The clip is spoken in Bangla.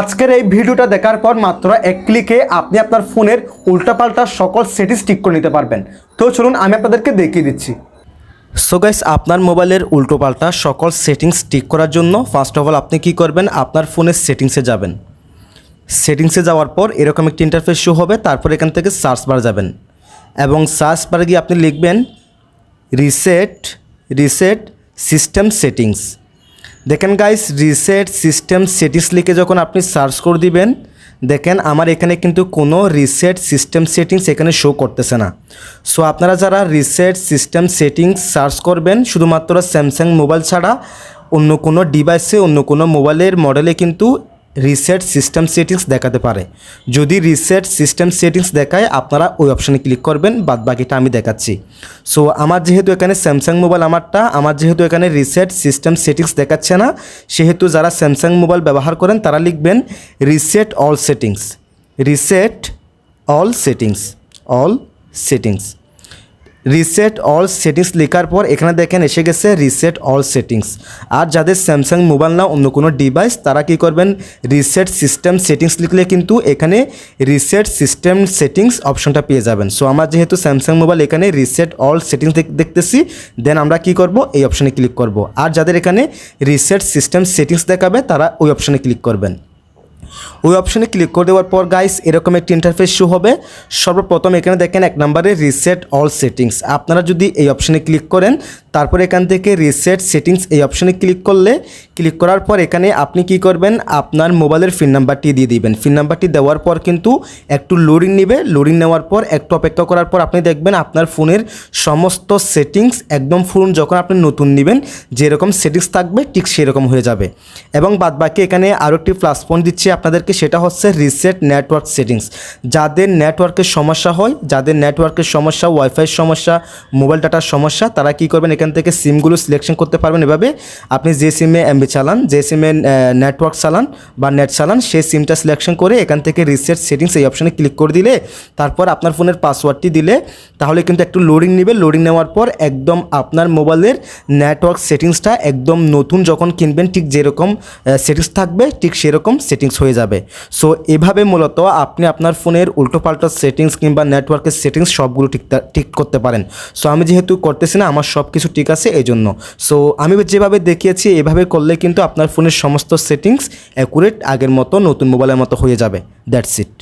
আজকের এই ভিডিওটা দেখার পর মাত্র এক ক্লিকে আপনি আপনার ফোনের উল্টাপাল্টা সকল সেটিংস ঠিক করে নিতে পারবেন। তো চলুন আমি আপনাদেরকে দেখিয়ে দিচ্ছি। সো গাইস আপনার মোবাইলের উল্টোপাল্টা সকল সেটিংস ঠিক করার জন্য ফার্স্ট অফ অল আপনি কি করবেন? আপনার ফোনের সেটিংসে যাবেন। সেটিংসে যাওয়ার পর এরকম একটি ইন্টারফেস শো হবে, তারপর এখান থেকে সার্চ বার যাবেন। এবং সার্চ বারে গিয়ে আপনি লিখবেন রিসেট রিসেট সিস্টেম সেটিংস দেখেন গাইস রিসেট সিস্টেম সেটিস লিখে যখন আপনি সার্চ করে দিবেন, দেখেন আমার এখানে কিন্তু কোনো রিসেট সিস্টেম সেটিংস এখানে শো করতেছে না। সো আপনারা যারা রিসেট সিস্টেম সেটিংস সার্চ করবেন, শুধুমাত্র স্যামসাং মোবাইল ছাড়া অন্য কোনো ডিভাইসে অন্য কোনো মোবাইলের মডেলে কিন্তু রিসেট সিস্টেম সেটিংস দেখাতে পারে। যদি রিসেট সিস্টেম সেটিংস দেখায়, আপনারা ওই অপশানে ক্লিক করবেন, বাদ বাকিটা আমি দেখাচ্ছি। সো আমার যেহেতু এখানে স্যামসাং মোবাইল আমারটা, আমার যেহেতু এখানে রিসেট সিস্টেম সেটিংস দেখাচ্ছে না, সেহেতু যারা স্যামসাং মোবাইল ব্যবহার করেন, তারা লিখবেন reset all settings reset all settings all settings reset all settings লেখার পর এখানে দেখেন এসে গেছে রিসেট অল সেটিংস আর যাদের স্যামসাং মোবাইল না, অন্য কোনো ডিভাইস তারা কি করবেন? রিসেট সিস্টেম সেটিংস লিখলে কিন্তু এখানে রিসেট সিস্টেম সেটিংস অপশনটা পেয়ে যাবেন। সো আমার যেহেতু স্যামসাং মোবাইল এখানে রিসেট অল সেটিংস দেখতেছি দেন আমরা কি করব? এই অপশনে ক্লিক করব। আর যাদের এখানে রিসেট সিস্টেম সেটিংস দেখাবে, তারা ওই অপশনে ক্লিক করবেন। ওই অপশনে ক্লিক করে দেওয়ার পর গাইস এরকম একটি ইন্টারফেস শো হবে। সর্বপ্রথম এখানে দেখেন এক নম্বরে রিসেট অল সেটিংস আপনারা যদি এই অপশনে ক্লিক করেন তারপর এখান থেকে রিসেট সেটিংস এই অপশনে ক্লিক করলে ক্লিক করার পর এখানে আপনি কি করবেন? আপনার মোবাইলের ফিন নাম্বারটি দিয়ে দিবেন। ফিন নাম্বারটি দেওয়ার পর কিন্তু একটু লোডিং নেবে। লোডিং নেওয়ার পর, একটু অপেক্ষা করার পর আপনি দেখবেন আপনার ফোনের সমস্ত সেটিংস একদম ফোন যখন আপনি নতুন নেবেন, যেরকম সেটিংস থাকবে, ঠিক সেরকম হয়ে যাবে। এবং বাদবাকি এখানে আরও একটি প্লাস পয়েন্ট দিচ্ছি আপনাদেরকে, সেটা হচ্ছে রিসেট নেটওয়ার্ক সেটিংস যাদের নেটওয়ার্কের সমস্যা হয়, যাদের নেটওয়ার্কের সমস্যা ওয়াইফাইয়ের সমস্যা মোবাইল ডাটার সমস্যা, তারা কী করবেন? এখান থেকে সিমগুলো সিলেকশন করতে পারবেন এভাবে। আপনি যে সিমে এমবি চালান, যে সিমে নেটওয়ার্ক চালান বা নেট চালান, সেই সিমটা সিলেকশন করে এখান থেকে রিসেট সেটিংস এই অপশানে ক্লিক করে দিলে, তারপর আপনার ফোনের পাসওয়ার্ডটি দিলে, তাহলে কিন্তু একটু লোডিং নেবে। লোডিং নেওয়ার পর একদম আপনার মোবাইলের নেটওয়ার্ক সেটিংসটা একদম নতুন যখন কিনবেন, ঠিক যেরকম সেটিংস থাকবে, ঠিক সেরকম সেটিংস হয়ে যাবে। সো এভাবে মূলত আপনি আপনার ফোনের উল্টোপাল্টা সেটিংস কিংবা নেটওয়ার্কের সেটিংস সবগুলো ঠিক ঠিক করতে পারেন। সো আমি যেহেতু করতেছি না, আমার সব কিছু ঠিক আছে এই জন্য সো আমি যেভাবে দেখিয়েছি, এভাবে করলে কিন্তু আপনার ফোনের সমস্ত সেটিংস অ্যাকুরেট আগের মতো, নতুন মোবাইলের মতো হয়ে যাবে। That's it